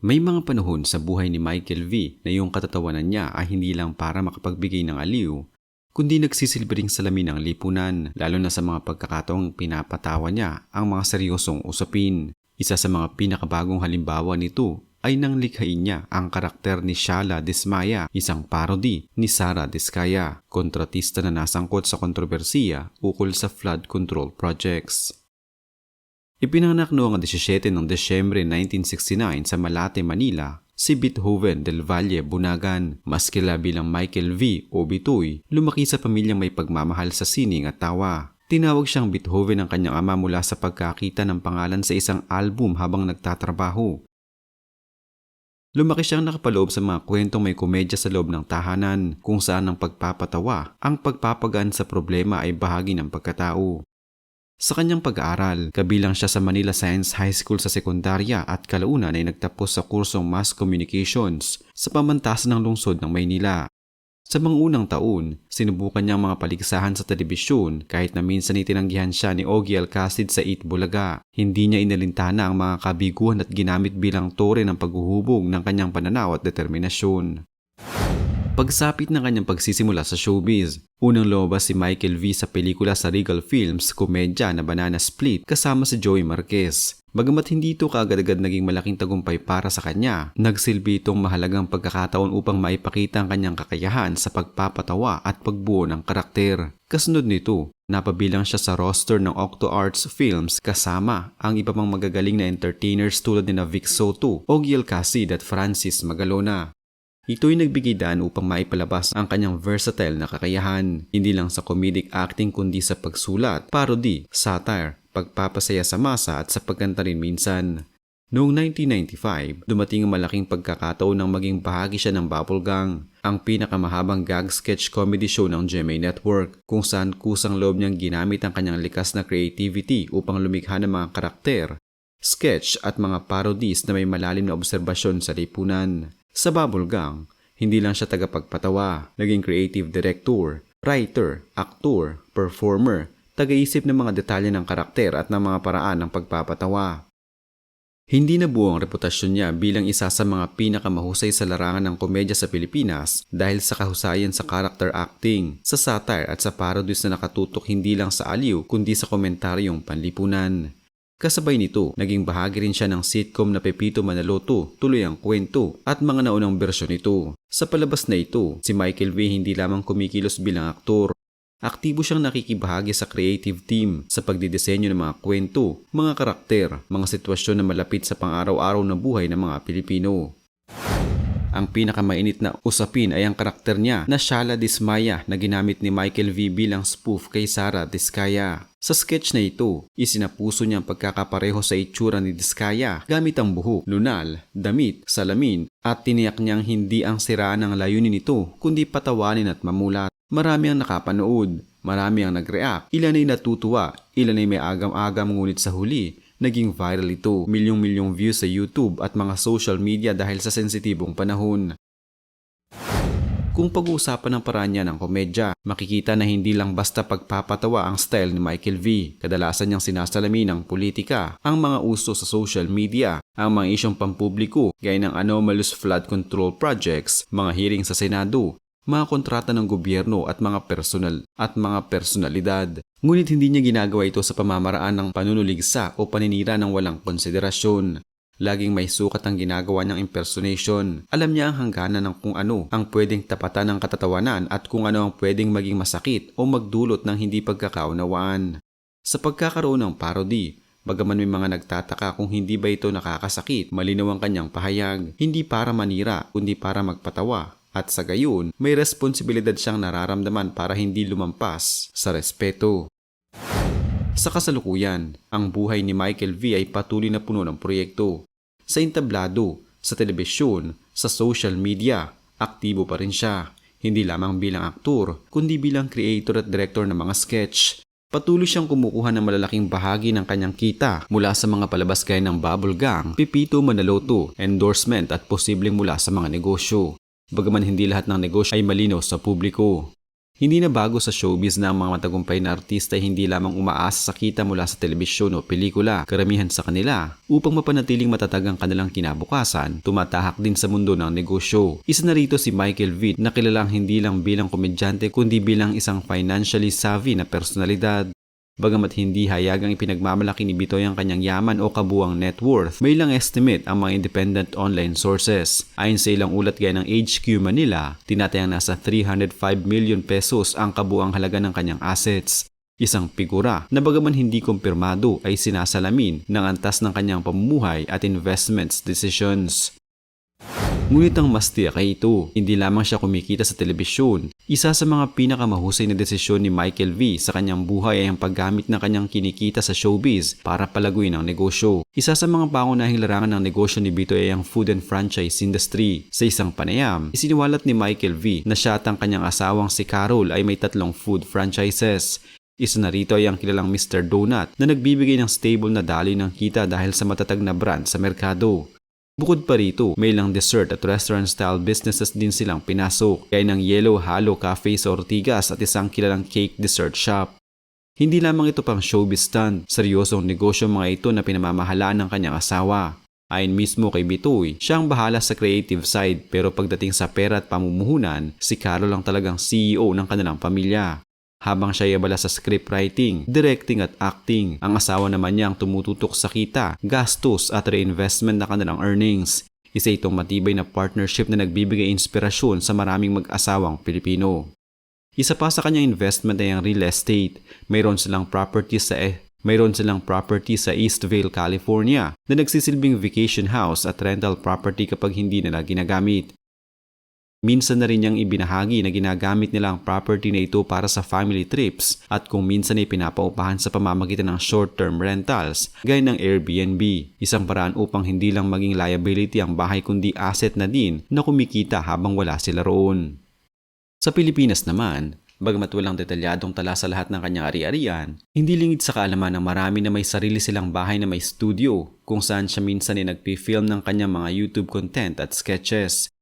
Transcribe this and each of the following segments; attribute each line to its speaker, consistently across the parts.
Speaker 1: May mga panahon sa buhay ni Michael V na yung katatawanan niya ay hindi lang para makapagbigay ng aliw, kundi nagsisilbing salamin ng lipunan, lalo na sa mga pagkakataong pinapatawa niya ang mga seryosong usapin. Isa sa mga pinakabagong halimbawa nito ay nang likhain niya ang karakter ni Shala Dismaya, isang parody ni Sara Diskaya, kontratista na nasangkot sa kontrobersiya ukol sa flood control projects. Ipinanganak noong 17 ng Desyembre 1969 sa Malate, Manila, si Beethoven del Valle Bunagan, mas kilala bilang Michael V. o Bitoy, lumaki sa pamilyang may pagmamahal sa sining at tawa. Tinawag siyang Beethoven ng kanyang ama mula sa pagkakita ng pangalan sa isang album habang nagtatrabaho. Lumaki siyang nakapaloob sa mga kwentong may komedya sa loob ng tahanan kung saan ang pagpapatawa, ang pagpapagaan sa problema ay bahagi ng pagkatao. Sa kanyang pag-aaral, kabilang siya sa Manila Science High School sa sekundarya at kalaunan ay nagtapos sa kursong Mass Communications sa pamantasan ng lungsod ng Maynila. Sa mga unang taon, sinubukan niya ang mga paligsahan sa telebisyon kahit na minsan itinanggihan siya ni Ogie Alcacid sa Eat Bulaga. Hindi niya inalintana ang mga kabiguan at ginamit bilang tore ng paghuhubog ng kanyang pananaw at determinasyon. Pagsapit ng kanyang pagsisimula sa showbiz, unang lumabas si Michael V sa pelikula sa Regal Films, komedya na Banana Split kasama si Joey Marquez. Bagamat hindi ito kaagad-agad naging malaking tagumpay para sa kanya, nagsilbi itong mahalagang pagkakataon upang maipakita ang kanyang kakayahan sa pagpapatawa at pagbuo ng karakter. Kasunod nito, napabilang siya sa roster ng Octo Arts Films kasama ang iba pang magagaling na entertainers tulad ni na Vic Soto, Ogie Alcacid at Francis Magalona. Ito'y nagbigay daan upang maipalabas ang kanyang versatile na kakayahan, hindi lang sa comedic acting kundi sa pagsulat, parody, satire, pagpapasaya sa masa at sa pagkanta rin minsan. Noong 1995, dumating ang malaking pagkakataon ng maging bahagi siya ng Bubble Gang, ang pinakamahabang gag sketch comedy show ng GMA Network, kung saan kusang loob niyang ginamit ang kanyang likas na creativity upang lumikha ng mga karakter, sketch at mga parodies na may malalim na obserbasyon sa lipunan. Sa Bubble Gang, hindi lang siya tagapagpatawa, naging creative director, writer, aktor, performer, tagaisip ng mga detalye ng karakter at ng mga paraan ng pagpapatawa. Hindi nabuo ang reputasyon niya bilang isa sa mga pinakamahusay sa larangan ng komedya sa Pilipinas dahil sa kahusayan sa character acting, sa satire at sa parodies na nakatutok hindi lang sa aliw kundi sa komentaryong panlipunan. Kasabay nito, naging bahagi rin siya ng sitcom na Pepito Manaloto, Tuloy ang Kwento at mga naunang bersyon nito. Sa palabas na ito, si Michael V hindi lamang kumikilos bilang aktor, Aktibo siyang nakikibahagi sa creative team sa pagdidesenyo ng mga kwento, mga karakter, mga sitwasyon na malapit sa pang-araw-araw na buhay ng mga Pilipino. Ang pinakamainit na usapin ay ang karakter niya na Shala Dismaya na ginamit ni Michael V bilang spoof kay Sara Diskaya. Sa sketch na ito, isinapuso niya ang pagkakapareho sa itsura ni Diskaya gamit ang buhok, lunal, damit, salamin at tiniyak niyang hindi ang siraan ng layunin nito kundi patawanin at mamulat. Marami ang nakapanood, marami ang nag-react, ilan ay natutuwa, ilan ay may agam-agam ngunit sa huli, naging viral ito. Milyong-milyong views sa YouTube at mga social media dahil sa sensitibong panahon. Kung pag-uusapan ng paraan niya ng komedya, makikita na hindi lang basta pagpapatawa ang style ni Michael V. Kadalasan niyang sinasalamin ng politika, ang mga uso sa social media, ang mga isyong pampubliko gaya ng anomalous flood control projects, mga hearing sa Senado, mga kontrata ng gobyerno at mga personal at mga personalidad. Ngunit hindi niya ginagawa ito sa pamamaraan ng panunuligsa o paninira ng walang konsiderasyon. Laging may sukat ang ginagawa niyang impersonation. Alam niya ang hangganan ng kung ano ang pwedeng tapatan ng katatawanan at kung ano ang pwedeng maging masakit o magdulot ng hindi pagkakaunawaan. Sa pagkakaroon ng parody, Bagaman may mga nagtataka kung hindi ba ito nakakasakit, malinaw ang kanyang pahayag, hindi para manira, kundi para magpatawa. At sa gayon, may responsibilidad siyang nararamdaman para hindi lumampas sa respeto. Sa kasalukuyan, ang buhay ni Michael V ay patuloy na puno ng proyekto. Sa entablado, sa telebisyon, sa social media, aktibo pa rin siya. Hindi lamang bilang aktor, kundi bilang creator at director ng mga sketch. Patuloy siyang kumukuha ng malalaking bahagi ng kanyang kita mula sa mga palabas gaya ng Bubble Gang, Pipito Manaloto, endorsement at posibleng mula sa mga negosyo. Bagaman hindi lahat ng negosyo ay malinaw sa publiko. Hindi na bago sa showbiz na ang mga matagumpay na artista ay hindi lamang umaasa sa kita mula sa telebisyon o pelikula, karamihan sa kanila. Upang mapanatiling matatag ang kanilang kinabukasan, tumatahak din sa mundo ng negosyo. Isa na rito si Michael V na kilalang hindi lang bilang komedyante kundi bilang isang financially savvy na personalidad. Bagamat hindi hayagang ipinagmamalaki ni Bitoy ang kanyang yaman o kabuang net worth, may ilang estimate ang mga independent online sources. Ayon sa ilang ulat gaya ng HQ Manila, tinatayang nasa 305 million pesos ang kabuang halaga ng kanyang assets. Isang figura na bagaman hindi kumpirmado ay sinasalamin ng antas ng kanyang pamumuhay at investments decisions. Ngunit ang mas tiyak ito, hindi lamang siya kumikita sa telebisyon. Isa sa mga pinakamahusay na desisyon ni Michael V sa kanyang buhay ay ang paggamit ng kanyang kinikita sa showbiz para palaguin ang negosyo. Isa sa mga pangunahing larangan ng negosyo ni Bito ay ang food and franchise industry. Sa isang panayam, isiniwalat ni Michael V na siya at ang kanyang asawang si Carol ay may tatlong food franchises. Isa na rito ay ang kilalang Mr. Donut na nagbibigay ng stable na daloy ng kita dahil sa matatag na brand sa merkado. Bukod pa rito, may ilang dessert at restaurant style businesses din silang pinasok, gaya ng Yellow Halo Cafe sa Ortigas at isang kilalang cake dessert shop. Hindi lamang ito pang showbiz stunt, seryosong negosyo mga ito na pinamamahalaan ng kanyang asawa. Ayon mismo kay Bitoy, siya ang bahala sa creative side pero pagdating sa pera at pamumuhunan, si Carol ang talagang CEO ng kanilang pamilya. Habang siya ay abala sa scriptwriting, directing at acting, ang asawa naman niya ang tumututok sa kita, gastos at reinvestment na kanilang earnings. Isa itong matibay na partnership na nagbibigay inspirasyon sa maraming mag-asawang Pilipino. Isa pa sa kanyang investment ay ang real estate. Mayroon silang properties sa eh, mayroon silang property sa Eastvale, California na nagsisilbing vacation house at rental property kapag hindi nila ginagamit. Minsan na rin niyang ibinahagi na ginagamit nila ang property na ito para sa family trips at kung minsan ay pinapaupahan sa pamamagitan ng short-term rentals gaya ng Airbnb. Isang paraan upang hindi lang maging liability ang bahay kundi asset na din na kumikita habang wala sila roon. Sa Pilipinas naman, Bagamat walang detalyadong tala sa lahat ng kanyang ari-arian, hindi lingid sa kaalaman ng marami na may sarili silang bahay na may studio kung saan siya minsan ay nagpi-film ng kanyang mga YouTube content at sketches.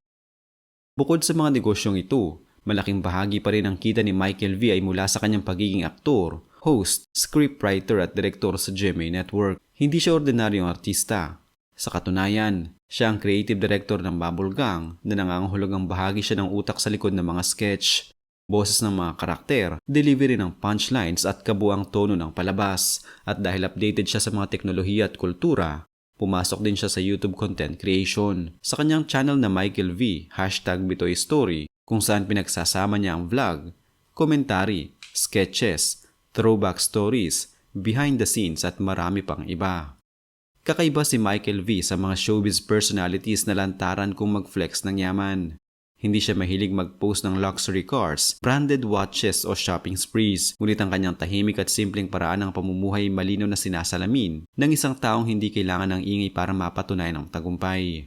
Speaker 1: Bukod sa mga negosyong ito, malaking bahagi pa rin ang kita ni Michael V ay mula sa kanyang pagiging aktor, host, scriptwriter at direktor sa GMA Network. Hindi siya ordinaryong artista. Sa katunayan, siya ang creative director ng Bubble Gang na nangangahulugang bahagi siya ng utak sa likod ng mga sketch boses ng mga karakter, delivery ng punchlines at kabuang tono ng palabas. At dahil updated siya sa mga teknolohiya at kultura, pumasok din siya sa YouTube content creation. Sa kanyang channel na Michael V, hashtag Bitoy Story, kung saan pinagsasama niya ang vlog, komentary, sketches, throwback stories, behind the scenes at marami pang iba. Kakaiba si Michael V sa mga showbiz personalities na lantaran kung mag-flex ng yaman. Hindi siya mahilig mag-post ng luxury cars, branded watches o shopping sprees, ngunit ang kanyang tahimik at simpleng paraan ng pamumuhay malino na sinasalamin ng isang taong hindi kailangan ng ingay para mapatunayan ang tagumpay.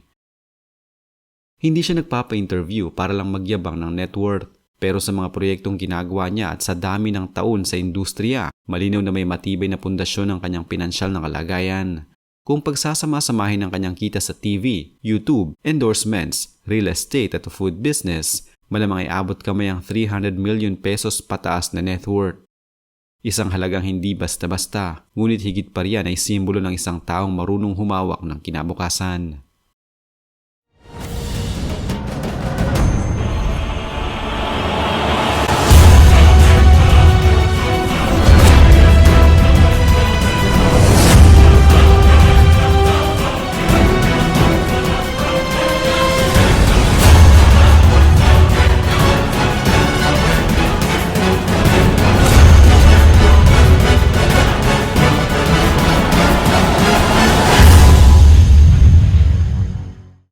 Speaker 1: Hindi siya nagpapa-interview para lang magyabang ng net worth. Pero sa mga proyektong ginagawa niya at sa dami ng taon sa industriya, malinaw na may matibay na pundasyon ng kanyang pinansyal na kalagayan. Kung pagsasama-samahin ang kanyang kita sa TV, YouTube, endorsements, real estate at food business, malamang ay abot kamay ang 300 million pesos pataas na net worth. Isang halagang hindi basta-basta, ngunit higit pa riyan ay simbolo ng isang taong marunong humawak ng kinabukasan.